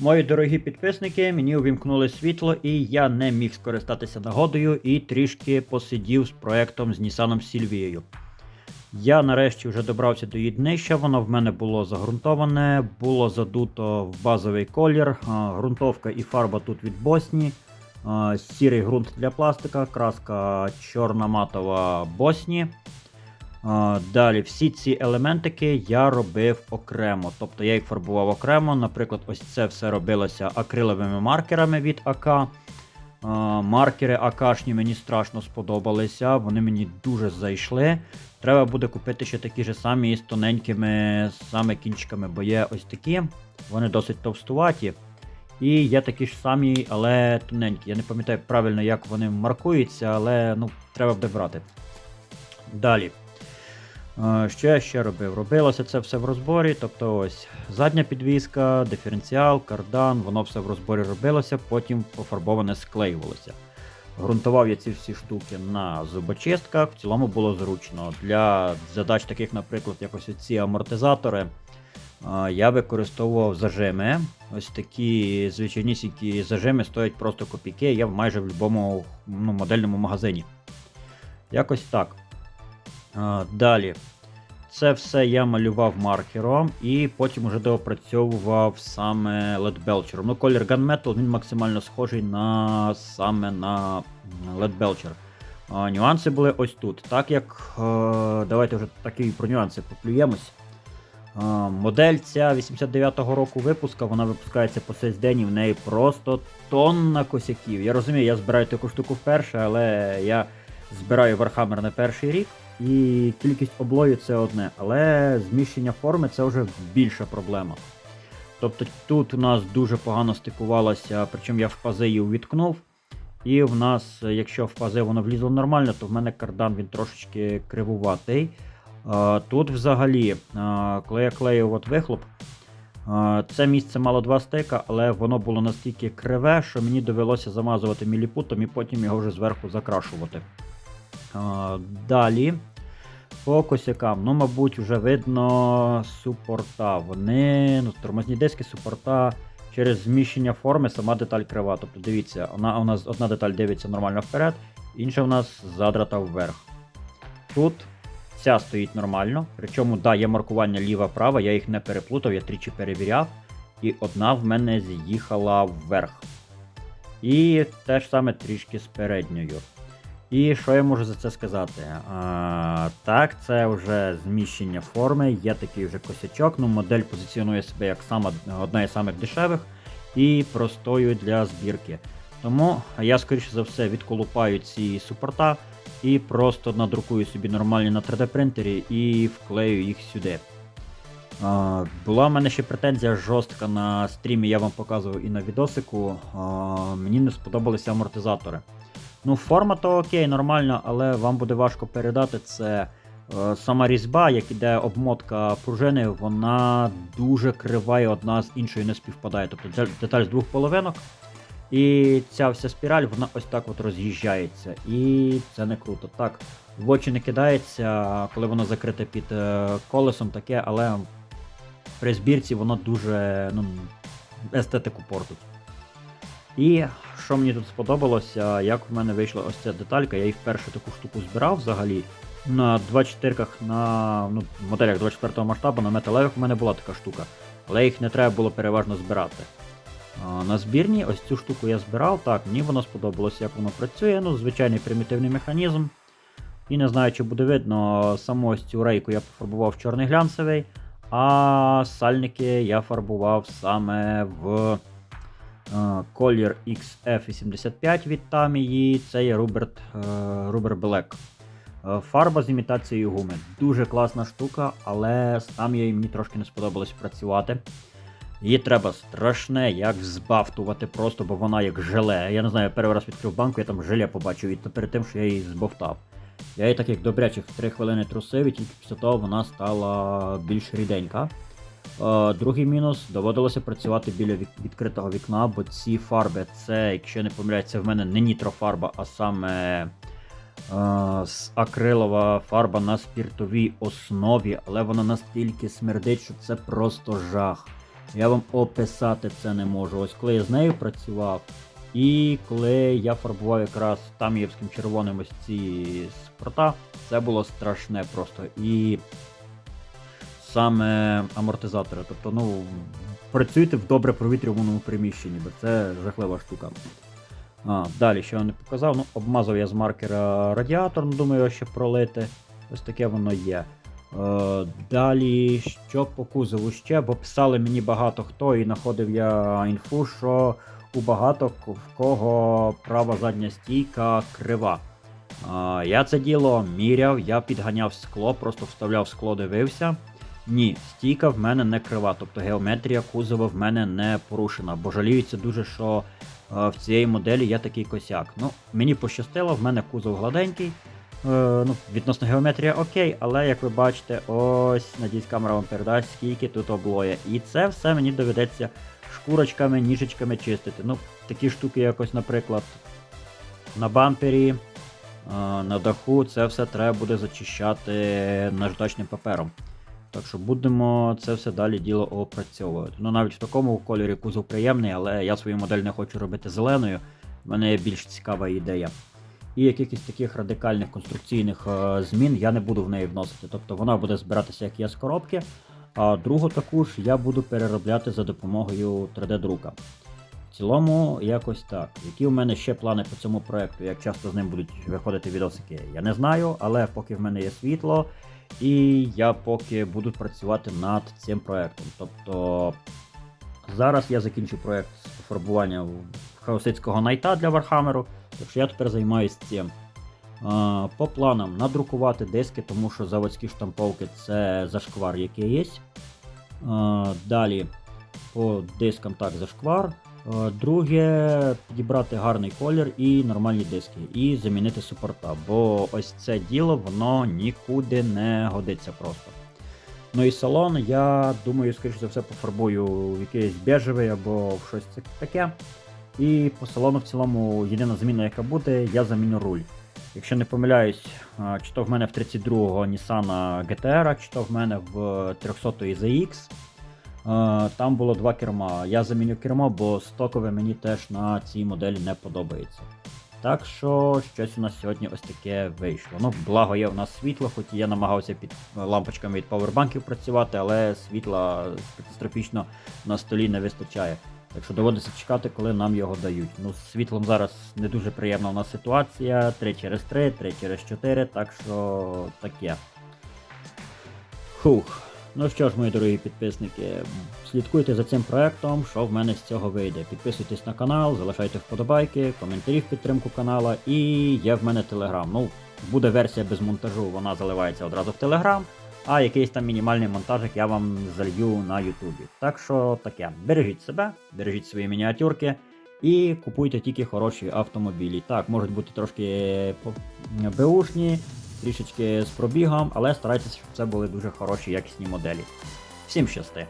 Мої дорогі підписники, мені увімкнули світло, і я не міг скористатися нагодою і трішки посидів з проектом з Нісаном Сільвією. Я нарешті вже добрався до її днища, воно в мене було загрунтоване, було задуто в базовий колір, ґрунтовка і фарба тут від Босні, сірий ґрунт для пластика, краска чорна матова Босні. Далі, всі ці елементики я робив окремо. Тобто я їх фарбував окремо. Наприклад, ось це все робилося акриловими маркерами від АК. Маркери АКшні мені страшно сподобалися, вони мені дуже зайшли. Треба буде купити ще такі ж самі з тоненькими саме кінчиками, бо є ось такі, вони досить товстуваті. І є такі ж самі, але тоненькі. Я не пам'ятаю правильно, як вони маркуються, але ну, треба буде брати. Далі. Що я ще робив? Робилося це все в розборі. Тобто ось задня підвіска, диференціал, кардан, воно все в розборі робилося, потім пофарбоване склеювалося. Грунтував я ці всі штуки на зубочистках, в цілому було зручно. Для задач, таких, наприклад, якось ці амортизатори, я використовував зажими. Ось такі звичайнісінькі зажими стоять просто копійки, я майже в будь-якому ну, модельному магазині. Якось так. Далі. Це все я малював маркером і потім уже доопрацьовував саме LED Belcher. Ну, колір Gunmetal він максимально схожий на саме на LED Belcher. Нюанси були ось тут. Так як. е, давайте вже такі про нюанси поплюємось. Модель ця 89-го року випуска, вона випускається по сей день і в неї просто тонна косяків. Я розумію, я збираю таку штуку вперше, але я збираю Warhammer на перший рік. І кількість облою це одне, але зміщення форми це вже більша проблема. Тобто тут у нас дуже погано стикувалося, причому я в пази її увіткнув. І в нас, якщо в пази воно влізло нормально, то в мене кардан він трошечки кривуватий. Тут взагалі, коли я клеїв от вихлоп, це місце мало два стика, але воно було настільки криве, що мені довелося замазувати міліпутом і потім його вже зверху закрашувати. Далі. По косякам, ну, мабуть, вже видно супорта. Вони, ну, тормозні диски супорта через зміщення форми сама деталь крива. Тобто дивіться, вона, у нас одна деталь дивиться нормально вперед, інша у нас задрата вверх. Тут ця стоїть нормально. Причому, да, є маркування ліва-права, я їх не переплутав, я тричі перевіряв. І одна в мене з'їхала вверх. І те ж саме трішки з передньою. І що я можу за це сказати? А, так, це вже зміщення форми, є такий вже косячок. Ну, модель позиціонує себе як сама, одна із самих дешевих і простою для збірки. Тому я, скоріше за все, відколупаю ці супорта і просто надрукую собі нормальні на 3D принтері і вклею їх сюди. А, була в мене ще претензія жорстка на стрімі, я вам показував і на відосику. А, мені не сподобалися амортизатори. Ну, форма то окей, нормально, але вам буде важко передати це. Е, Сама різьба, як іде обмотка пружини, вона дуже крива і одна з іншою не співпадає. Тобто деталь з двох половинок. І ця вся спіраль, вона ось так от роз'їжджається. І це не круто. Так, в очі не кидається, коли воно закрите під е, колесом, таке, але при збірці воно дуже ну, естетику портить. І що мені тут сподобалося, як в мене вийшла ось ця деталька, я її вперше таку штуку збирав взагалі. На 24-ках, на ну, моделях 24 масштабу, на металевих в мене була така штука, але їх не треба було переважно збирати. А, на збірні ось цю штуку я збирав, так, мені воно сподобалося, як воно працює, ну, звичайний примітивний механізм. І не знаю, чи буде видно, саму ось цю рейку я пофарбував чорний глянцевий, а сальники я фарбував саме в Колір XF85 від Tamiya, це є е, Rubber Black. Е, Фарба з імітацією гуми. Дуже класна штука, але з Tamiya мені трошки не сподобалось працювати. Її треба страшне, як збавтувати просто, бо вона як желе. Я не знаю, я перший раз відкрив банку, я там желе побачив, і перед тим, що я її збовтав. Я її так як добрячих 3 хвилини трусив, і тільки після того вона стала більш ріденька. Е, Другий мінус доводилося працювати біля відкритого вікна, бо ці фарби, це, якщо не помиляється, в мене не нітрофарба, а саме е, с- акрилова фарба на спіртовій основі, але вона настільки смердить, що це просто жах. Я вам описати це не можу. Ось коли я з нею працював, і коли я фарбував якраз таміївським червоним ось ці спорта, це було страшне просто. І саме амортизатори. Тобто, ну, працюйте в добре провітрюваному приміщенні, бо це жахлива штука. А, далі, що я не показав, ну, обмазав я з маркера радіатор, ну, думаю, його ще пролити. Ось таке воно є. Е, далі, що по кузову ще, бо писали мені багато хто, і знаходив я інфу, що у багато в кого права задня стійка крива. А, я це діло міряв, я підганяв скло, просто вставляв скло, дивився. Ні, стійка в мене не крива, тобто геометрія кузова в мене не порушена, бо жаліються дуже, що е, в цієї моделі є такий косяк. Ну, мені пощастило, в мене кузов гладенький. Е, ну, відносно геометрія окей, але як ви бачите, ось надіюсь, камера вам передасть, скільки тут облоє. І це все мені доведеться шкурочками, ніжечками чистити. Ну, такі штуки, якось, наприклад, на бампері, е, на даху, це все треба буде зачищати наждачним папером. Так що будемо це все далі діло опрацьовувати. Ну навіть в такому кольорі кузов приємний, але я свою модель не хочу робити зеленою. В мене є більш цікава ідея. І якихось таких радикальних конструкційних е, змін я не буду в неї вносити. Тобто вона буде збиратися як є з коробки, а другу таку ж я буду переробляти за допомогою 3D-друка. В цілому, якось так. Які у мене ще плани по цьому проекту, як часто з ним будуть виходити відосики, я не знаю, але поки в мене є світло, і я поки буду працювати над цим проектом. Тобто зараз я закінчу проект з фарбування хаосицького найта для Вархамеру, так що я тепер займаюся цим. По планам надрукувати диски, тому що заводські штамповки це зашквар, який є. Далі по дискам так зашквар. А, Друге, підібрати гарний колір і нормальні диски, і замінити супорта, бо ось це діло воно нікуди не годиться просто. Ну і салон, я думаю, скоріш за все, пофарбую в якийсь бежевий або в щось таке. І по салону в цілому єдина зміна, яка буде, я заміню руль. Якщо не помиляюсь, чи то в мене в 32-го Nissan GTR, чи то в мене в 300 ZX. Там було два керма. Я заміню кермо, бо стокове мені теж на цій моделі не подобається. Так що щось у нас сьогодні ось таке вийшло. Ну, благо є у нас світло, хоч я намагався під лампочками від павербанків працювати, але світла катастрофічно на столі не вистачає. Так що доводиться чекати, коли нам його дають. Ну, з світлом зараз не дуже приємна у нас ситуація. 3 через 3, 3 через 4, так що таке. Хух. Ну що ж, мої дорогі підписники, слідкуйте за цим проектом, що в мене з цього вийде. Підписуйтесь на канал, залишайте вподобайки, коментарі в підтримку канала і є в мене телеграм. Ну, буде версія без монтажу, вона заливається одразу в телеграм, а якийсь там мінімальний монтажик я вам залью на Ютубі. Так що таке, бережіть себе, бережіть свої мініатюрки і купуйте тільки хороші автомобілі. Так, можуть бути трошки беушні, трішечки з пробігом, але старайтеся, щоб це були дуже хороші якісні моделі. Всім щасти!